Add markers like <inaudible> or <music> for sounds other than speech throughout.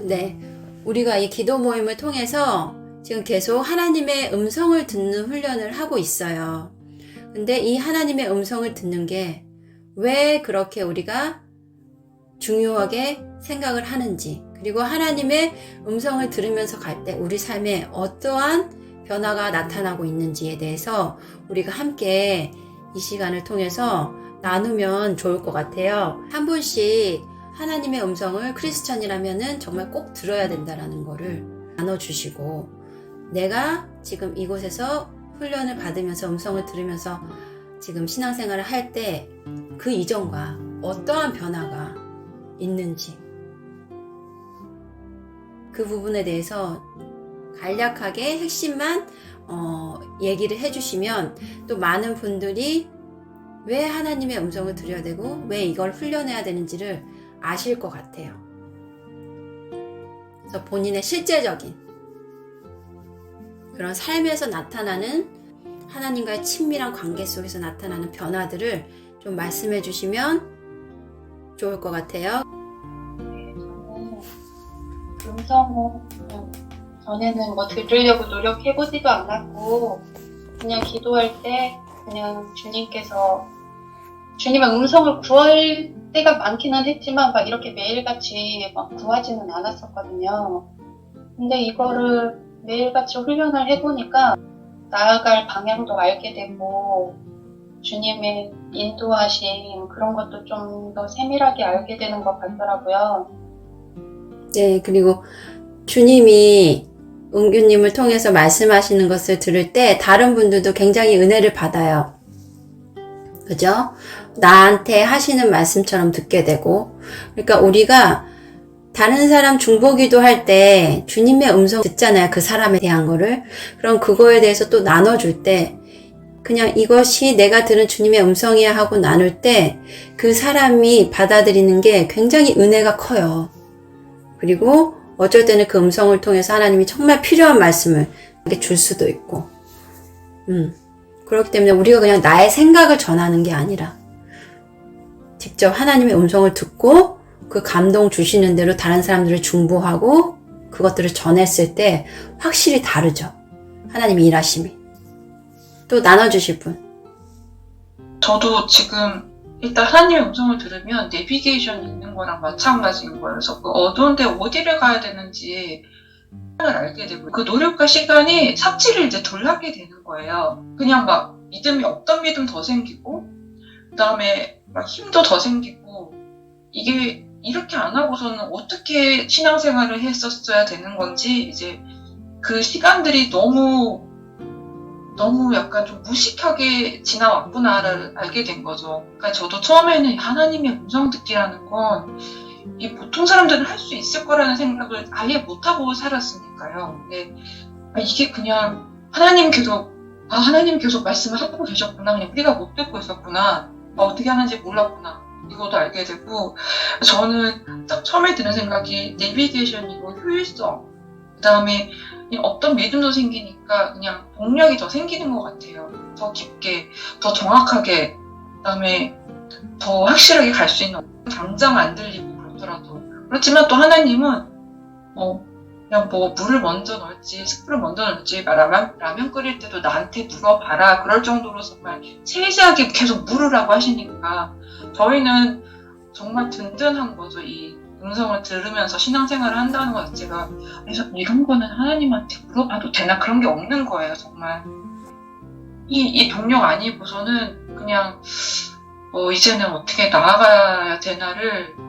네. 우리가 이 기도 모임을 통해서 지금 계속 하나님의 음성을 듣는 훈련을 하고 있어요. 근데 이 하나님의 음성을 듣는 게 왜 그렇게 우리가 중요하게 생각을 하는지, 그리고 하나님의 음성을 들으면서 갈 때 우리 삶에 어떠한 변화가 나타나고 있는지에 대해서 우리가 함께 이 시간을 통해서 나누면 좋을 것 같아요. 한 분씩 하나님의 음성을 크리스천이라면은 정말 꼭 들어야 된다라는 거를 나눠주시고 내가 지금 이곳에서 훈련을 받으면서 음성을 들으면서 지금 신앙생활을 할 때 그 이전과 어떠한 변화가 있는지 그 부분에 대해서 간략하게 핵심만 어, 얘기를 해주시면 또 많은 분들이 왜 하나님의 음성을 들어야 되고 왜 이걸 훈련해야 되는지를 아실 것 같아요. 그래서 본인의 실제적인 그런 삶에서 나타나는 하나님과의 친밀한 관계 속에서 나타나는 변화들을 좀 말씀해 주시면 좋을 것 같아요. 저는 음성은 그냥 전에는 뭐 들으려고 노력해보지도 않았고 그냥 기도할 때 그냥 주님께서 주님의 음성을 구할 때가 많기는 했지만 막 이렇게 매일같이 막 구하지는 않았었거든요. 근데 이거를 매일같이 훈련을 해보니까 나아갈 방향도 알게 되고 주님의 인도하심 그런 것도 좀 더 세밀하게 알게 되는 것 같더라고요. 네, 그리고 주님이 은규님을 통해서 말씀하시는 것을 들을 때 다른 분들도 굉장히 은혜를 받아요. 그죠? 나한테 하시는 말씀처럼 듣게 되고. 그러니까 우리가 다른 사람 중보기도 할 때 주님의 음성 듣잖아요. 그 사람에 대한 거를. 그럼 그거에 대해서 또 나눠줄 때 그냥 이것이 내가 들은 주님의 음성이야 하고 나눌 때 그 사람이 받아들이는 게 굉장히 은혜가 커요. 그리고 어쩔 때는 그 음성을 통해서 하나님이 정말 필요한 말씀을 줄 수도 있고. 음. 그렇기 때문에 우리가 그냥 나의 생각을 전하는 게 아니라 직접 하나님의 음성을 듣고 그 감동 주시는 대로 다른 사람들을 중보하고 그것들을 전했을 때 확실히 다르죠. 하나님의 일하심이. 또 나눠주실 분. 저도 지금 일단 하나님의 음성을 들으면 내비게이션이 있는 거랑 마찬가지인 거예요. 그래서 그 어두운데 어디를 가야 되는지 을 알게 되고 그 노력과 시간이 삽질을 이제 덜 하게 되는 거예요. 그냥 막 믿음이 없던 믿음 더 생기고 그다음에 막 힘도 더 생기고 이게 이렇게 안 하고서는 어떻게 신앙생활을 했었어야 되는 건지 이제 그 시간들이 너무 너무 약간 좀 무식하게 지나왔구나를 알게 된 거죠. 그러니까 저도 처음에는 하나님의 음성 듣기라는 건 이 보통 사람들은 할 수 있을 거라는 생각을 아예 못하고 살았으니까요. 근데 아, 이게 그냥 하나님 계속 아 하나님 계속 말씀을 하고 계셨구나. 그냥 우리가 못 듣고 있었구나. 아, 어떻게 하는지 몰랐구나. 이것도 알게 되고 저는 딱 처음에 드는 생각이 내비게이션이고 효율성 그 다음에 어떤 믿음도 생기니까 그냥 동력이 더 생기는 것 같아요. 더 깊게, 더 정확하게, 그 다음에 더 확실하게 갈 수 있는 당장 안 들리고 그렇더라도. 그렇지만 또 하나님은 어 그냥 뭐 물을 먼저 넣을지 스프를 먼저 넣을지 라면, 라면 끓일 때도 나한테 물어봐라. 그럴 정도로 정말 세세하게 계속 물으라고 하시니까 저희는 정말 든든한 거죠. 이 음성을 들으면서 신앙생활을 한다는 것 자체가. 그래서 이런 거는 하나님한테 물어봐도 되나? 그런 게 없는 거예요 정말. 이, 이 동력 아니고서는 그냥 어, 이제는 어떻게 나아가야 되나를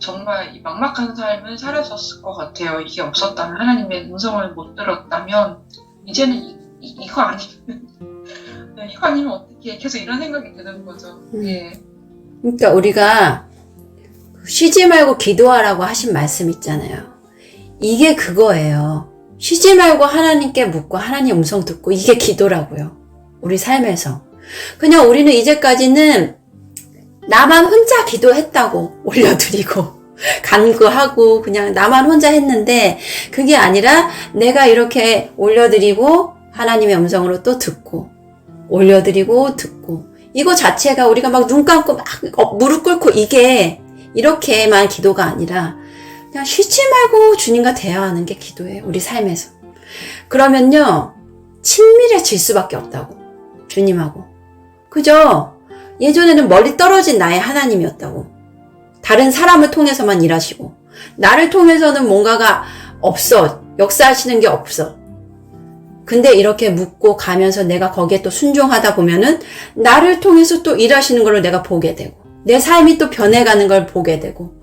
정말 이 막막한 삶을 살았었을 것 같아요 이게 없었다면 하나님의 음성을 못 들었다면 이제는 이, 이, 이 거 아니면 <laughs> 네, 이거 아니면 어떻게 계속 이런 생각이 드는 거죠 음. 예. 그러니까 우리가 쉬지 말고 기도하라고 하신 말씀 있잖아요. 이게 그거예요. 쉬지 말고 하나님께 묻고 하나님 음성 듣고 이게 기도라고요. 우리 삶에서. 그냥 우리는 이제까지는 나만 혼자 기도했다고 올려드리고 <laughs> 간구하고 그냥 나만 혼자 했는데 그게 아니라 내가 이렇게 올려드리고 하나님의 음성으로 또 듣고 올려드리고 듣고 이거 자체가 우리가 막 눈 감고 막 어, 무릎 꿇고 이게 이렇게만 기도가 아니라 그냥 쉬지 말고 주님과 대화하는 게 기도예요. 우리 삶에서. 그러면요, 친밀해질 수밖에 없다고. 주님하고. 그죠? 예전에는 멀리 떨어진 나의 하나님이었다고. 다른 사람을 통해서만 일하시고, 나를 통해서는 뭔가가 없어. 역사하시는 게 없어. 근데 이렇게 묻고 가면서 내가 거기에 또 순종하다 보면은 나를 통해서 또 일하시는 걸 내가 보게 되고, 내 삶이 또 변해가는 걸 보게 되고,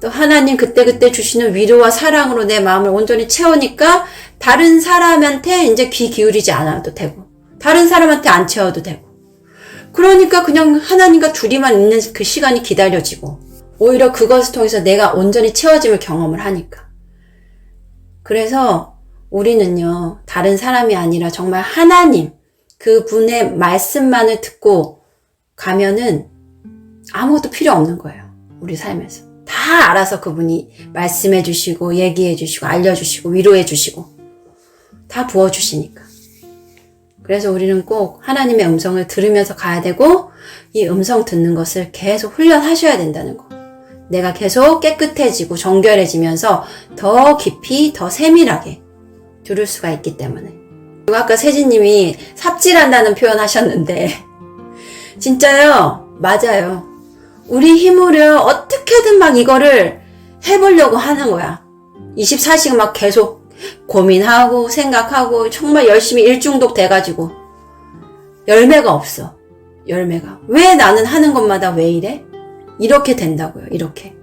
또 하나님 그때그때 주시는 위로와 사랑으로 내 마음을 온전히 채우니까 다른 사람한테 이제 귀 기울이지 않아도 되고, 다른 사람한테 안 채워도 되고. 그러니까 그냥 하나님과 둘이만 있는 그 시간이 기다려지고, 오히려 그것을 통해서 내가 온전히 채워짐을 경험을 하니까. 그래서 우리는요, 다른 사람이 아니라 정말 하나님, 그 분의 말씀만을 듣고 가면은 아무것도 필요 없는 거예요. 우리 삶에서. 다 알아서 그분이 말씀해 주시고, 얘기해 주시고, 알려주시고, 위로해 주시고, 다 부어주시니까. 그래서 우리는 꼭 하나님의 음성을 들으면서 가야 되고, 이 음성 듣는 것을 계속 훈련하셔야 된다는 거. 내가 계속 깨끗해지고 정결해지면서 더 깊이, 더 세밀하게 들을 수가 있기 때문에. 그리고 아까 세진님이 삽질한다는 표현 하셨는데, <laughs> 진짜요, 맞아요. 우리 힘으로 어떻게든 막 이거를 해보려고 하는 거야. 24시간 막 계속 고민하고 생각하고 정말 열심히 일중독 돼가지고 열매가 없어. 열매가. 왜 나는 하는 것마다 왜 이래? 이렇게 된다고요. 이렇게.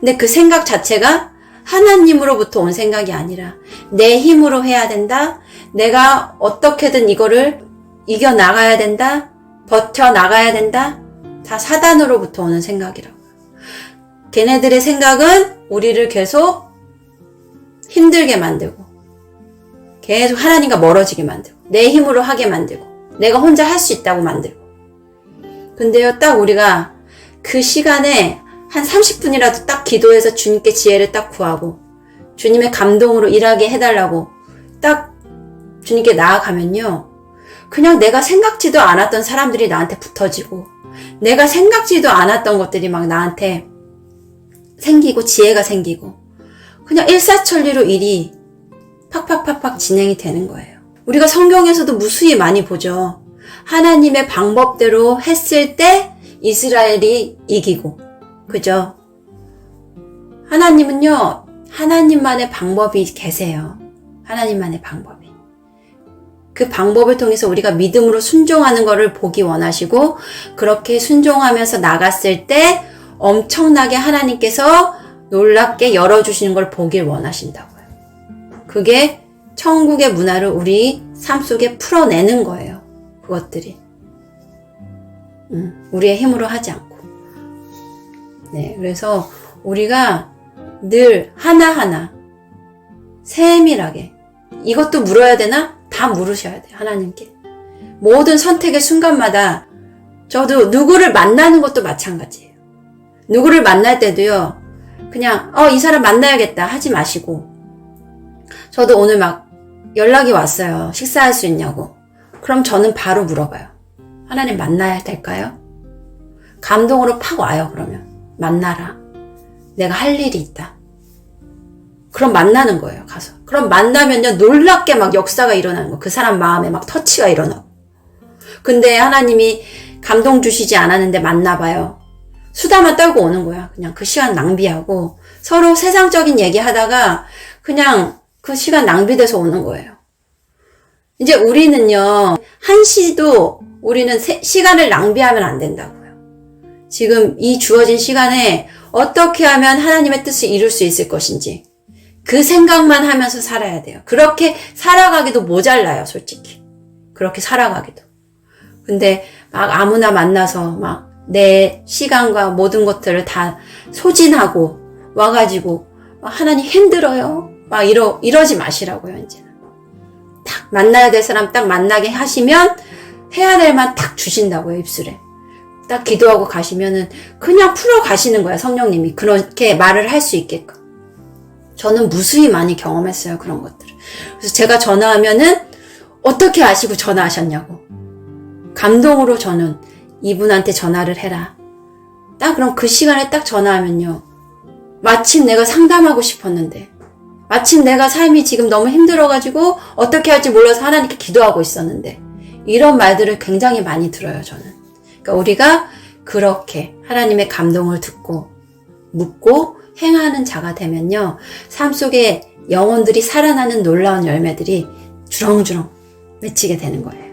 근데 그 생각 자체가 하나님으로부터 온 생각이 아니라 내 힘으로 해야 된다. 내가 어떻게든 이거를 이겨 나가야 된다. 버텨 나가야 된다. 다 사단으로부터 오는 생각이라고요. 걔네들의 생각은 우리를 계속 힘들게 만들고, 계속 하나님과 멀어지게 만들고, 내 힘으로 하게 만들고, 내가 혼자 할 수 있다고 만들고. 근데요, 딱 우리가 그 시간에 한 30분이라도 딱 기도해서 주님께 지혜를 딱 구하고, 주님의 감동으로 일하게 해달라고 딱 주님께 나아가면요. 그냥 내가 생각지도 않았던 사람들이 나한테 붙어지고, 내가 생각지도 않았던 것들이 막 나한테 생기고 지혜가 생기고 그냥 일사천리로 일이 팍팍팍팍 진행이 되는 거예요. 우리가 성경에서도 무수히 많이 보죠. 하나님의 방법대로 했을 때 이스라엘이 이기고 그죠? 하나님은요 하나님만의 방법이 계세요. 하나님만의 방법이. 그 방법을 통해서 우리가 믿음으로 순종하는 것을 보기 원하시고 그렇게 순종하면서 나갔을 때 엄청나게 하나님께서 놀랍게 열어주시는 걸 보길 원하신다고요. 그게 천국의 문화를 우리 삶 속에 풀어내는 거예요. 그것들이. 음, 우리의 힘으로 하지 않고. 네, 그래서 우리가 늘 하나하나 세밀하게 이것도 물어야 되나? 다 물으셔야 돼요. 하나님께. 모든 선택의 순간마다 저도 누구를 만나는 것도 마찬가지예요. 누구를 만날 때도요. 그냥 어 이 사람 만나야겠다 하지 마시고 저도 오늘 막 연락이 왔어요. 식사할 수 있냐고. 그럼 저는 바로 물어봐요. 하나님 만나야 될까요? 감동으로 팍 와요. 그러면 만나라. 내가 할 일이 있다. 그럼 만나는 거예요, 가서. 그럼 만나면요, 놀랍게 막 역사가 일어나는 거. 그 사람 마음에 막 터치가 일어나고. 근데 하나님이 감동 주시지 않았는데 만나봐요. 수다만 떨고 오는 거야. 그냥 그 시간 낭비하고 서로 세상적인 얘기 하다가 그냥 그 시간 낭비돼서 오는 거예요. 이제 우리는요, 한시도 우리는 세- 시간을 낭비하면 안 된다고요. 지금 이 주어진 시간에 어떻게 하면 하나님의 뜻을 이룰 수 있을 것인지 그 생각만 하면서 살아야 돼요. 그렇게 살아가기도 모자라요, 솔직히. 그렇게 살아가기도. 근데 막 아무나 만나서 막 내 시간과 모든 것들을 다 소진하고 와가지고 막 하나님 힘들어요. 막 이러, 이러지 마시라고요, 이제는. 딱 만나야 될 사람 딱 만나게 하시면 해야 될 만 딱 주신다고요, 입술에. 딱 기도하고 가시면은 그냥 풀어 가시는 거야, 성령님이. 그렇게 말을 할 수 있게끔. 저는 무수히 많이 경험했어요, 그런 것들을. 그래서 제가 전화하면은 어떻게 아시고 전화하셨냐고. 감동으로 저는 이분한테 전화를 해라. 딱 그럼 그 시간에 딱 전화하면요. 마침 내가 상담하고 싶었는데, 마침 내가 삶이 지금 너무 힘들어가지고 어떻게 할지 몰라서 하나님께 기도하고 있었는데, 이런 말들을 굉장히 많이 들어요, 저는. 그러니까 우리가 그렇게 하나님의 감동을 듣고, 묻고, 행하는 자가 되면요, 삶 속에 영혼들이 살아나는 놀라운 열매들이 주렁주렁 맺히게 되는 거예요.